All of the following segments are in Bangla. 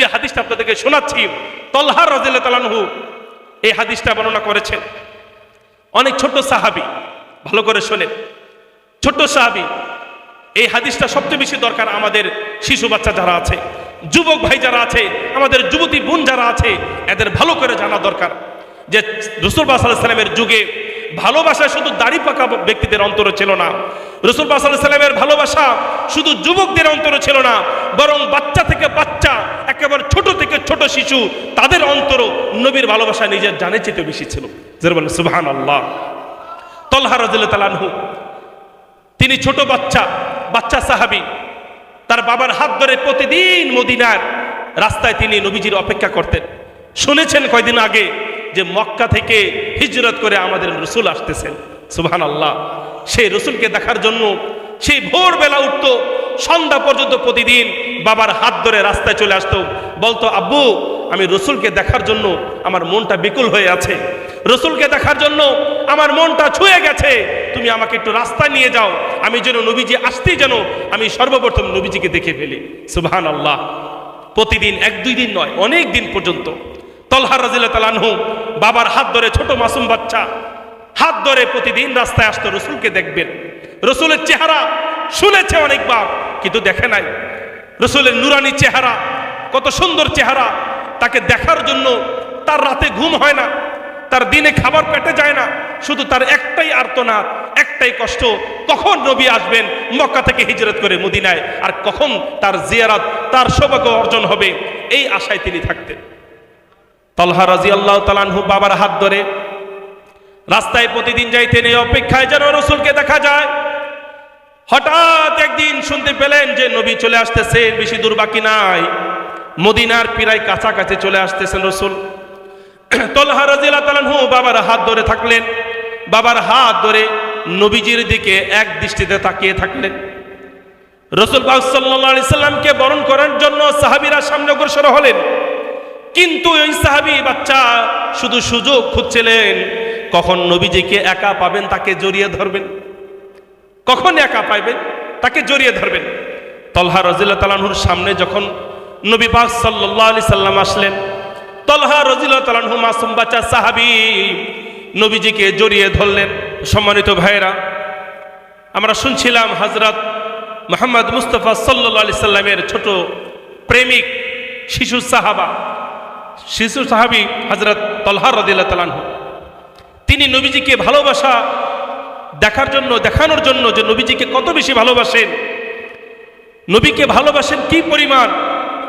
যে হাদিসটা আপনাদেরকে শোনাচ্ছি তলহার রাজিল্লা তালানহু এই হাদিসটা বর্ণনা করেছেন। অনেক ছোট সাহাবি, ভালো করে শোনেন। ছোট্ট সাহাবি, এই হাদিসটা সবচেয়ে বেশি দরকার আমাদের শিশু বাচ্চা যারা আছে, যুবক ভাই যারা আছে, আমাদের যুবতী বোন যারা আছে, এদের ভালো করে জানা দরকার যে রসুল সাল্লামের যুগে ভালোবাসা শুধু দাড়ি পাকা ব্যক্তিদের অন্তরে ছিল না। রসুল সাল্লামের ভালোবাসা শুধু যুবকদের অন্তরে ছিল না, বরং বাচ্চা থেকে বাচ্চা, একেবারে ছোট থেকে ছোট শিশু, তাদের অন্তর নবীর ভালোবাসা নিজের জানে চেতে বেশি ছিল। সুবহান আল্লাহ তলহা তালানহু তিনি ছোট বাচ্চা বাচ্চা সাহাবি, তার বাবার হাত ধরে প্রতিদিন মদিনার রাস্তায় তিনি নবীজির অপেক্ষা করতেন। শুনেছেন কয়দিন আগে যে মক্কা থেকে হিজরত করে আমাদের রসুল আসতেছেন। সুবহান আল্লাহ সেই রসুলকে দেখার জন্য সেই ভোরবেলা উঠত, সন্ধ্যা পর্যন্ত প্রতিদিন বাবার হাত ধরে রাস্তায় চলে আসতো। বলতো, আব্বু, আমি রসুলকে দেখার জন্য আমার মনটা বিকুল হয়ে আছে। রসুলকে দেখার জন্য আমার মনটা ছুঁয়ে গেছে। তুমি আমাকে একটু রাস্তায় নিয়ে যাও। আমি যেন নবীজি আসতেই যেন আমি সর্বপ্রথম নবীজিকে দেখে ফেলি। সুবহান আল্লাহ প্রতিদিন, এক দুই দিন নয়, অনেক দিন পর্যন্ত তলহার রাজিল্লা তালানহু বাবার হাত ধরে ছোট মাসুম বাচ্চা হাত ধরে প্রতিদিন রাস্তায় আসতো, রসুলকে দেখবেন। রসুলের চেহারা শুনেছে অনেকবার, কিন্তু দেখে নাই। রসুলের নুরানি চেহারা, কত সুন্দর চেহারা, তাকে দেখার জন্য তার রাতে ঘুম হয় না, তার দিনে খাবার পেটে যায় না, শুধু তার একটাই আর্তনাদ, একটাই কষ্ট, কখন নবী আসবেন মক্কা থেকে হিজরত করে মদিনায়, আর কখন তার জিয়ারাত, তার সৌভাগ্য অর্জন হবে, এই আশায় তিনি থাকতেন। তলহা রাজি আল্লাহ তালানহু বাবার হাত ধরে, রাস্তায় প্রতিদিন যাইতেন এই অপেক্ষায় যেন রসুলকে দেখা যায়। হঠাৎ একদিন শুনতে পেলেন যে নবী চলে আসতেছে, বেশি দূর বাকি নাই। মদিনার পিরাই কাছাকাছি চলে আসতেছেন রসুল। তলহা রাজিলা তালানহু বাবার হাত ধরে থাকলেন। বাবার হাত ধরে নবীজির দিকে এক দৃষ্টিতে তাকিয়ে থাকলেন। রসুল আলাইহি সাল্লামকে বরণ করার জন্য সাহাবীরা সামনে অগ্রসর হলেন। কিন্তু ওই সাহাবী বাচ্চা শুধু সুযোগ খুঁজছিলেন, কখন নবীজিকে একা পাবেন তাকে জড়িয়ে ধরবেন? কখন একা পাইবেন তাকে জড়িয়ে ধরবেন? তলহা রজিল্লা তালানহুর সামনে যখন নবী পাক সাল্লাহ আলি সাল্লাম আসলেন, তলহা রজিল্লা তালানহু মাসুম বাচ্চা সাহাবি নবীজিকে জড়িয়ে ধরলেন। সম্মানিত ভাইয়েরা, আমরা শুনছিলাম হজরত মোহাম্মদ মুস্তফা সাল্লা সাল্লামের ছোট প্রেমিক, শিশু সাহাবা। শিশু সাহাবি হজরত তলহার রদিল্লা তালানহু তিনি নবীজিকে ভালোবাসা দেখার জন্য, দেখানোর জন্য যে নবীজিকে কত বেশি ভালোবাসেন, নবীকে ভালোবাসেন কি পরিমাণ,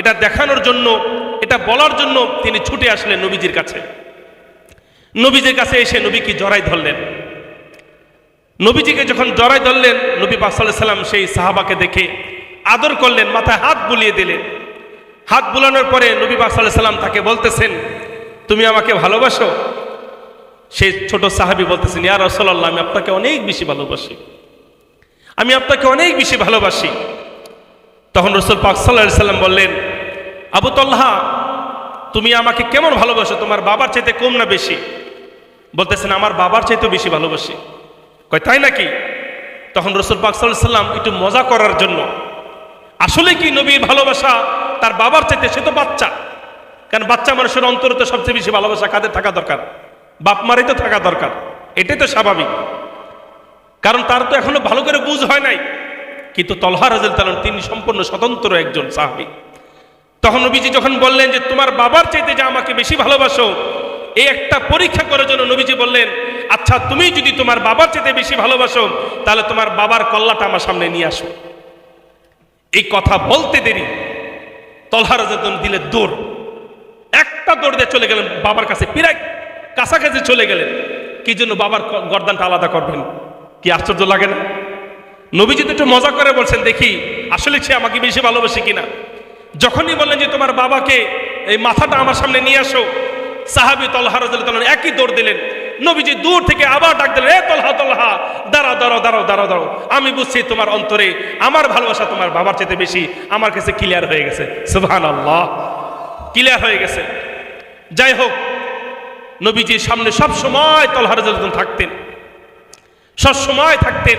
এটা দেখানোর জন্য, এটা বলার জন্য তিনি ছুটে আসলেন নবীজির কাছে। নবীজির কাছে এসে নবীকে জড়াই ধরলেন। নবীজিকে যখন জড়াই ধরলেন, নবী পাসাল্লাহ সাল্লাম সেই সাহাবাকে দেখে আদর করলেন, মাথায় হাত বুলিয়ে দিলেন। হাত বুলানোর পরে নবী সাল্লাম তাকে বলতেছেন, তুমি আমাকে ভালোবাসো? সেই ছোট সাহাবি বলতেছেন, ইয়া রসল্লাহ আমি আপনাকে অনেক বেশি ভালোবাসি। আমি আপনাকে অনেক বেশি ভালোবাসি। তখন রসুল পাক সাল্লাহ সাল্লাম বললেন, আবু তল্লাহা তুমি আমাকে কেমন ভালোবাসো? তোমার বাবার চাইতে কম না বেশি? বলতেছেন, আমার বাবার চাইতে বেশি ভালোবাসি। কয়, তাই নাকি? তখন রসুল পাক সাল্লাহ সাল্লাম একটু মজা করার জন্য, আসলে কি নবীর ভালোবাসা তার বাবার চাইতে সে তো বাচ্চা। কারণ বাচ্চা মানুষের অন্তরে তো সবচেয়ে বেশি ভালোবাসা কাদের থাকা দরকার? বাপ মারই তো থাকা দরকার। এটাই তো স্বাভাবিক। কারণ তার তো এখনও ভালো করে বুঝ হয় নাই। কিন্তু তলহা রাজেল তালন তিনি সম্পূর্ণ স্বতন্ত্র একজন সাহাবি। তখন নবীজি যখন বললেন যে, তোমার বাবার চাইতে যে আমাকে বেশি ভালোবাসো, এই একটা পরীক্ষা করার জন্য নবীজি বললেন আচ্ছা তুমি যদি তোমার বাবার চাইতে বেশি ভালোবাসো, তাহলে তোমার বাবার কল্লাটা আমার সামনে নিয়ে আসো। এই কথা বলতে দেরি। তলহা রাজেল দিলে দৌড় একটা দৌড় দিয়ে চলে গেলেন বাবার কাছে, পিরাই কাছাকাছি চলে গেলেন। কি জন্য বাবার গর্দানটা আলাদা করবেন? কি আশ্চর্য লাগে না? নবীজি একটু মজা করে বলছেন, দেখি, আসলে সে আমাকে বেশি ভালোবাসে কিনা? যখনই বললেন যে, তোমার বাবাকে এই মাথাটা আমার সামনে নিয়ে আসো। সাহাবি তলহা রাজুল একই দৌড় দিলেন। নবীজি দূর থেকে আবার ডাক দিলেন, এ তলহা তলহা, দাঁড়াও দাঁড়াও দাঁড়াও দাঁড়াও দাঁড়াও। আমি বুঝছি তোমার অন্তরে আমার ভালোবাসা তোমার বাবার চেয়ে বেশি আমার কাছে ক্লিয়ার হয়ে গেছে। সুবহান আল্লাহ ক্লিয়ার হয়ে গেছে। যাই হোক, নবীজির সামনে সব সময় তলহার থাকতেন, সব সময় থাকতেন,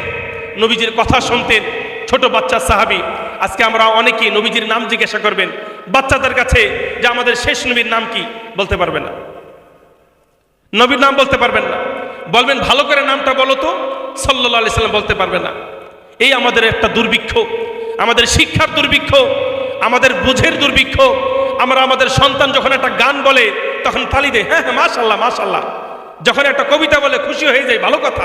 নবীজির কথা শুনতেন। ছোট বাচ্চা সাহাবি, আজকে আমরা অনেকেই নবীজির নাম জিজ্ঞাসা করবেন, বাচ্চাদের কাছে যে আমাদের শেষ নবীর নাম কি বলতে পারবে না। নবীর নাম বলতে পারবেন না। বলবেন, ভালো করে নামটা বলো তো। সাল্লাহ আলি সাল্লাম বলতে পারবে না। এই আমাদের একটা দুর্ভিক্ষ। আমাদের শিক্ষার দুর্ভিক্ষ। আমাদের বুঝের দুর্ভিক্ষ। আমরা আমাদের সন্তান যখন একটা গান বলে, তখন তালি দেয় হ্যাঁ হ্যাঁ মাশাল্লাহ মাশাল্লাহ যখন একটা কবিতা বলে, খুশি হয়ে যায় ভালো কথা।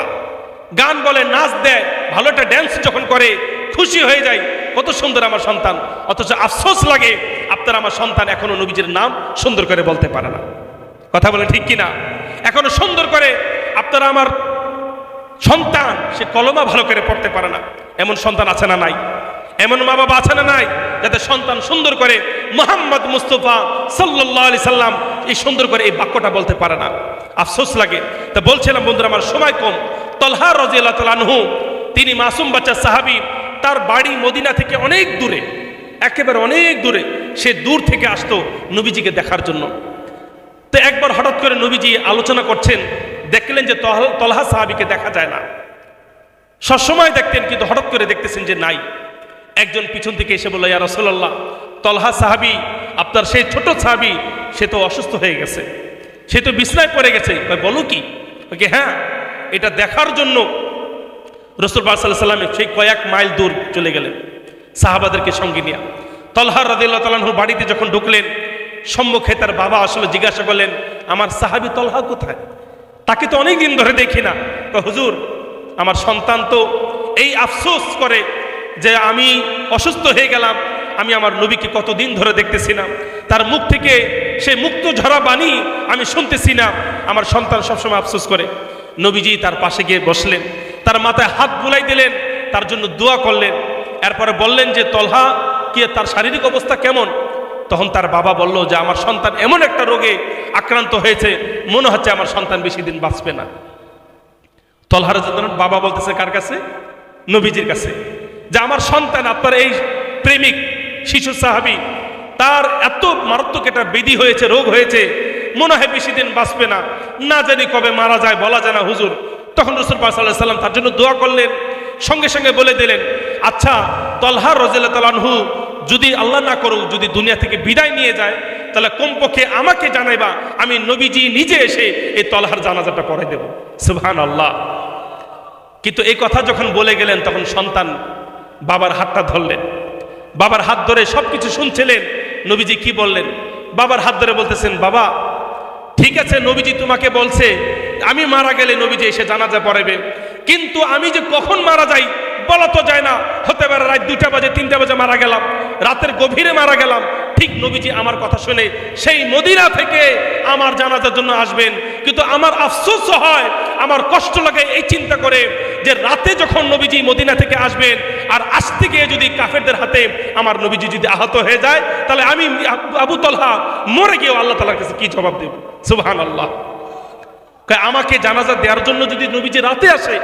গান বলে, নাচ দেয়, ভালো একটা ড্যান্স যখন করে, খুশি হয়ে যায় কত সুন্দর আমার সন্তান। অথচ আফসোস লাগে, আপনার আমার সন্তান এখনও নবীজের নাম সুন্দর করে বলতে পারে না। কথা বলে ঠিক কিনা? এখনও সুন্দর করে আপনারা আমার সন্তান, সে কলমা ভালো করে পড়তে পারে না। এমন সন্তান আছে না নাই? এমন মা বাবা আছে না নাই যাতে সন্তান সুন্দর করে মোহাম্মদ মুস্তফা সাল্লাহ আলি সাল্লাম এই সুন্দর করে এই বাক্যটা বলতে পারে না। আফসোস লাগে। তা বলছিলাম, বন্ধুরা, আমার সময় কম। তলহা রাজিয়াল্লাহ তালানহু তিনি মাসুম বাচ্চা সাহাবি, তার বাড়ি মদিনা থেকে অনেক দূরে, একেবারে অনেক দূরে, সে দূর থেকে আসতো নবীজিকে দেখার জন্য। তো একবার হঠাৎ করে নবীজি আলোচনা করছেন, দেখলেন যে তলহা সাহাবিকে দেখা যায় না। সবসময় দেখতেন, কিন্তু হঠাৎ করে দেখতেছেন যে নাই। একজন পিছন থেকে এসে বলল, ইয়া রসল্লাহ তলহা সাহাবি, আপনার সেই ছোট সাহাবি, সে তো অসুস্থ হয়ে গেছে। সে তো বিছনায় পড়ে গেছে। বলো কি? ওকে হ্যাঁ এটা দেখার জন্য রসুল সাল্লাহ সাল্লামে সেই কয়েক মাইল দূর চলে গেলেন সাহাবাদেরকে সঙ্গে নিয়ে। তলহার রাদিল্লাহ তালাহুর বাড়িতে যখন ঢুকলেন সম্মুখে তার বাবা আসলে, জিজ্ঞাসা করলেন, আমার সাহাবি তলহা কোথায়? তাকে তো অনেক দিন ধরে দেখি না। হুজুর, আমার সন্তান তো এই আফসোস করে যে আমি অসুস্থ হয়ে গেলাম, আমি আমার নবীকে কতদিন ধরে দেখতেছি না। তার মুখ থেকে সে মুক্ত ঝরা বাণী আমি শুনতেছি না। আমার সন্তান সবসময় আফসোস করে। নবীজি তার পাশে গিয়ে বসলেন, তার মাথায় হাত বুলাই দিলেন, তার জন্য দোয়া করলেন। এরপরে বললেন যে, তলহা, কি তার শারীরিক অবস্থা কেমন? তখন তার বাবা বলল যে, আমার সন্তান এমন একটা রোগে আক্রান্ত হয়েছে, মনে হচ্ছে আমার সন্তান বেশি দিন বাঁচবে না। তলহার বাবা বলতেছে, কার কাছে? নবীজির কাছে। যে, আমার সন্তান, আপনার এই প্রেমিক, শিশু সাহাবি, তার এত মারাত্মক একটা বিধি হয়েছে, রোগ হয়েছে, মনে হয় বেশি দিন বাঁচবে না। না জানি কবে মারা যায়, বলা যায় না, হুজুর। তখন রসুল সাল্লাহ সাল্লাম তার জন্য দোয়া করলেন, সঙ্গে সঙ্গে বলে দিলেন আচ্ছা তলহার রজিল্লা তালানহু যদি আল্লাহ না করুক, যদি দুনিয়া থেকে বিদায় নিয়ে যায়, তাহলে কমপক্ষে আমাকে জানাইবা, আমি নবীজি নিজে এসে এই তলহার জানাজাটা পড়াই দেব। সুবহান আল্লাহ কিন্তু এই কথা যখন বলে গেলেন, তখন সন্তান বাবার হাতটা ধরলেন। বাবার হাত ধরে সব কিছু শুনছিলেন। নবীজি কি বললেন? বাবার হাত ধরে বলতেছেন, বাবা, ঠিক আছে, নবীজি তোমাকে বলছে, আমি মারা গেলে নবীজি এসে জানাজা পড়াবে কিন্তু আমি যে কখন মারা যাই, বলা তো যায় না। হতে পারে রাত দুইটা বাজে, তিনটা বাজে মারা গেলাম। রাতের গভীরে মারা গেলাম। ঠিক নবীজি আমার কথা শুনে সেই মদিনা থেকে আমার জানাজার জন্য আসবেন। কিন্তু আমার আফসোস হয়, আমার কষ্ট লাগে এই চিন্তা করে যে রাতে যখন নবীজি মদিনা থেকে আসবেন আর আসতে গিয়ে যদি কাফেরদের হাতে আমার নবীজি যদি আহত হয়ে যায়, তাহলে আমি আবু তলহা মরে গিয়েও আল্লাহ তালার কাছে কি জবাব দেব? সুবহান আল্লাহ আমাকে জানাজা দেওয়ার জন্য যদি নবীজি রাতে আসে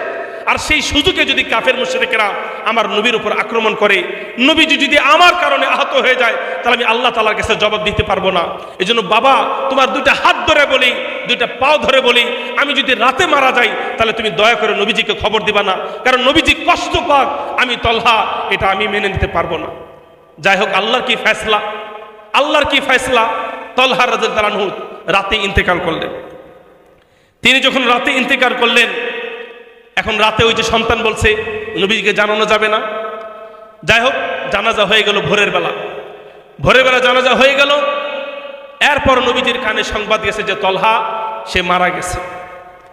আর সেই সুযোগে যদি কাফের মুশরিকেরা আমার নবীর উপর আক্রমণ করে, নবীজি যদি আমার কারণে আহত হয়ে যায়, তাহলে আমি আল্লাহ তালার কাছে জবাব দিতে পারব না। এই বাবা, তোমার দুইটা হাত ধরে বলি, দুইটা পাও ধরে বলি, আমি যদি রাতে মারা যাই, তাহলে তুমি দয়া করে নবীজিকে খবর দিবা না। কারণ নবীজি কষ্ট পাক, আমি তলহা, এটা আমি মেনে নিতে পারব না। যাই হোক, আল্লাহর কি ফেসলা আল্লাহর কি ফেসলা তলহা তালানহু রাতে ইন্তেকাল করলেন। তিনি যখন রাতে ইন্তেকার করলেন এখন রাতে ওই যে সন্তান বলছে নবীজিকে জানানো যাবে না। যাই হোক, জানাজা হয়ে গেল ভোরের বেলা। ভোরের বেলা জানাজা হয়ে গেল। এরপর নবীজির কানে সংবাদ গেছে যে তলহা, সে মারা গেছে।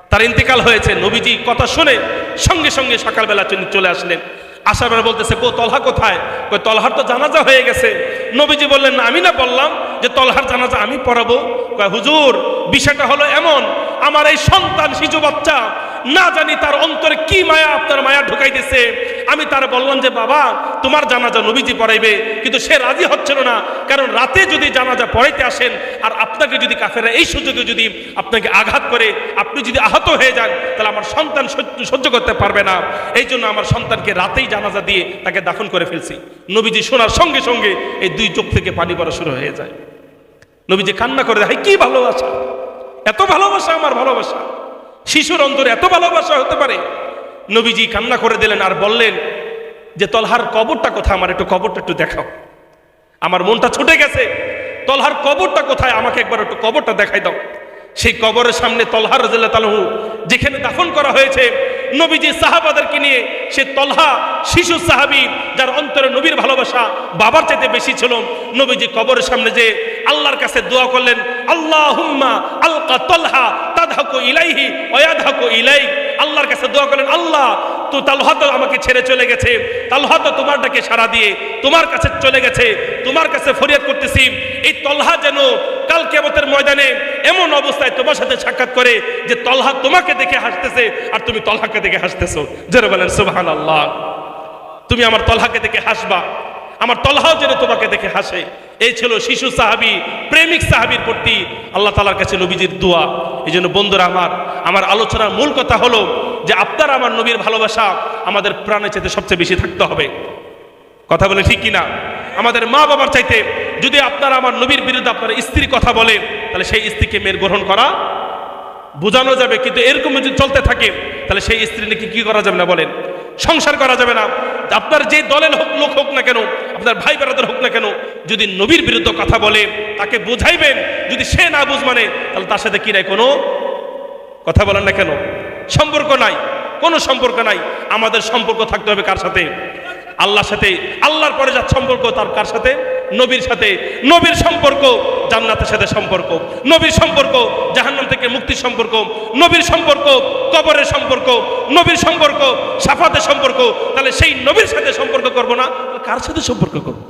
তার ইন্তেকাল হয়েছে। নবীজি কথা শুনে সঙ্গে সঙ্গে সকালবেলা চলে চলে আসলেন। আসার বেলা বলতেছে, কো, তলহা কোথায়? কই, তলহার তো জানাজা হয়ে গেছে। নবীজি বললেন, আমি না বললাম যে তলহার জানাজা আমি পড়াবো। কয় হুজুর, বিষয়টা হলো এমন, আমার এই সন্তান, শিশু বাচ্চা না জানি তার অন্তরে কি মায়া আপনার মায়া ঢুকাইতেছে। আমি তার বললাম যে, বাবা, তোমার জানাজা নবীজি পড়াইবে, কিন্তু সে রাজি হচ্ছিল না। কারণ রাতে যদি জানাজা পড়াইতে আসেন, আর আপনাকে যদি কাফেরা এই সুযোগে যদি আপনাকে আঘাত করে, আপনি যদি আহত হয়ে যান, তাহলে আমার সন্তান সহ্য- করতে পারবে না। এই জন্য আমার সন্তানকে রাতেই জানাজা দিয়ে তাকে দাফন করে ফেলছি। নবীজি শোনার সঙ্গে সঙ্গে এই দুই চোখ থেকে পানি পড়া শুরু হয়ে যায়। নবীজি কান্না করে দেয় কি ভালোবাসা! এত ভালোবাসা, আমার ভালোবাসা! শিশুর অন্তরে এত ভালোবাসা হতে পারে। নবীজি কান্না করে দিলেন আর বললেন যে, তলহার কবরটা কোথায়? আমার একটু কবরটা একটু দেখাও। আমার মনটা ছুটে গেছে। তলহার কবরটা কোথায়? আমাকে একবার একটু কবরটা দেখাই দাও। সেই কবরের সামনে তলহার তালহু যেখানে দাফন করা হয়েছে, নবীজি সাহাবাদেরকে নিয়ে সে তলহা শিশু সাহাবি, যার অন্তরে নবীর ভালোবাসা বাবার চাইতে বেশি ছিল, নবীজি কবরের সামনে যে আল্লাহর কাছে দোয়া করলেন আল্লাহ আলকা তলহা তাদহাকু ইলাইহি ওয়াদহাকু ইলাই আল্লাহর কাছে দোয়া করলেন, আল্লাহ, তো তালহা তো আমাকে ছেড়ে চলে গেছে। তালহা তো তোমার ডাকে সাড়া দিয়ে, তোমার কাছে চলে গেছে, তোমার কাছে ফরিয়াদ করতেছি। এই তলহা যেন কাল কেমতের ময়দানে এমন অবস্থায় তোমার সাথে সাক্ষাৎ করে যে তলহা তোমাকে দেখে হাসতেছে আর তুমি তলহাকে দেখে হাসতেছো। জোরে বলেন সুবহান আল্লাহ তুমি আমার তলহাকে দেখে হাসবা। আমার তলহাও যেন তোমাকে দেখে হাসে। এই ছিল শিশু সাহাবি, প্রেমিক সাহাবির প্রতি আল্লাহ তালার কাছে নবীজির দোয়া। এই জন্য বন্ধুরা আমার আমার আলোচনার মূল কথা হলো যে আপনার আমার নবীর ভালোবাসা আমাদের প্রাণে চাইতে সবচেয়ে বেশি থাকতে হবে। কথা বলে ঠিক কিনা? আমাদের মা বাবার চাইতে যদি আপনার আমার নবীর বিরুদ্ধে আপনার স্ত্রী কথা বলে, তাহলে সেই স্ত্রীকে মেয়ের গ্রহণ করা বোঝানো যাবে। কিন্তু এরকম যদি চলতে থাকে, তাহলে সেই স্ত্রী নাকি কি করা যাবে না বলেন? সংসার করা যাবে না। আপনার যে দলের হোক লোক হোক না কেন, আপনার ভাই বেড়াদের হোক না কেন, যদি নবীর বিরুদ্ধে কথা বলে, তাকে বোঝাইবেন, যদি সে না বুঝ মানে তাহলে তার সাথে কি নাই কোনো কথা বলেন না কেন? সম্পর্ক নাই। কোনো সম্পর্ক নাই। আমাদের সম্পর্ক থাকতে হবে কার সাথে? আল্লাহর সাথে। আল্লাহর পরে যার সম্পর্ক, তার কার সাথে? নবীর সাথে, নবীর সম্পর্ক, জান্নাতের সাথে সম্পর্ক। নবীর সম্পর্ক, জাহান্নাম থেকে মুক্তির সম্পর্ক। নবীর সম্পর্ক, কবরের সম্পর্ক। নবীর সম্পর্ক, সাফাতের সম্পর্ক। তাহলে সেই নবীর সাথে সম্পর্ক করব না কার সাথে সম্পর্ক করব?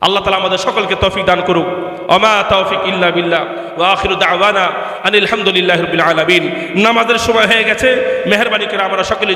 আল্লাহ তালা আমাদের সকলকে তৌফিক দান করুক। অমা তৌফিক ইল্লা বিল্লাহ। ওয়া আখিরু দাওয়ানা আনিল হামদুলিল্লাহি রাব্বিল আলামিন। নামাজের সময় হয়ে গেছে। মেহেরবানি করে আমরা সকলে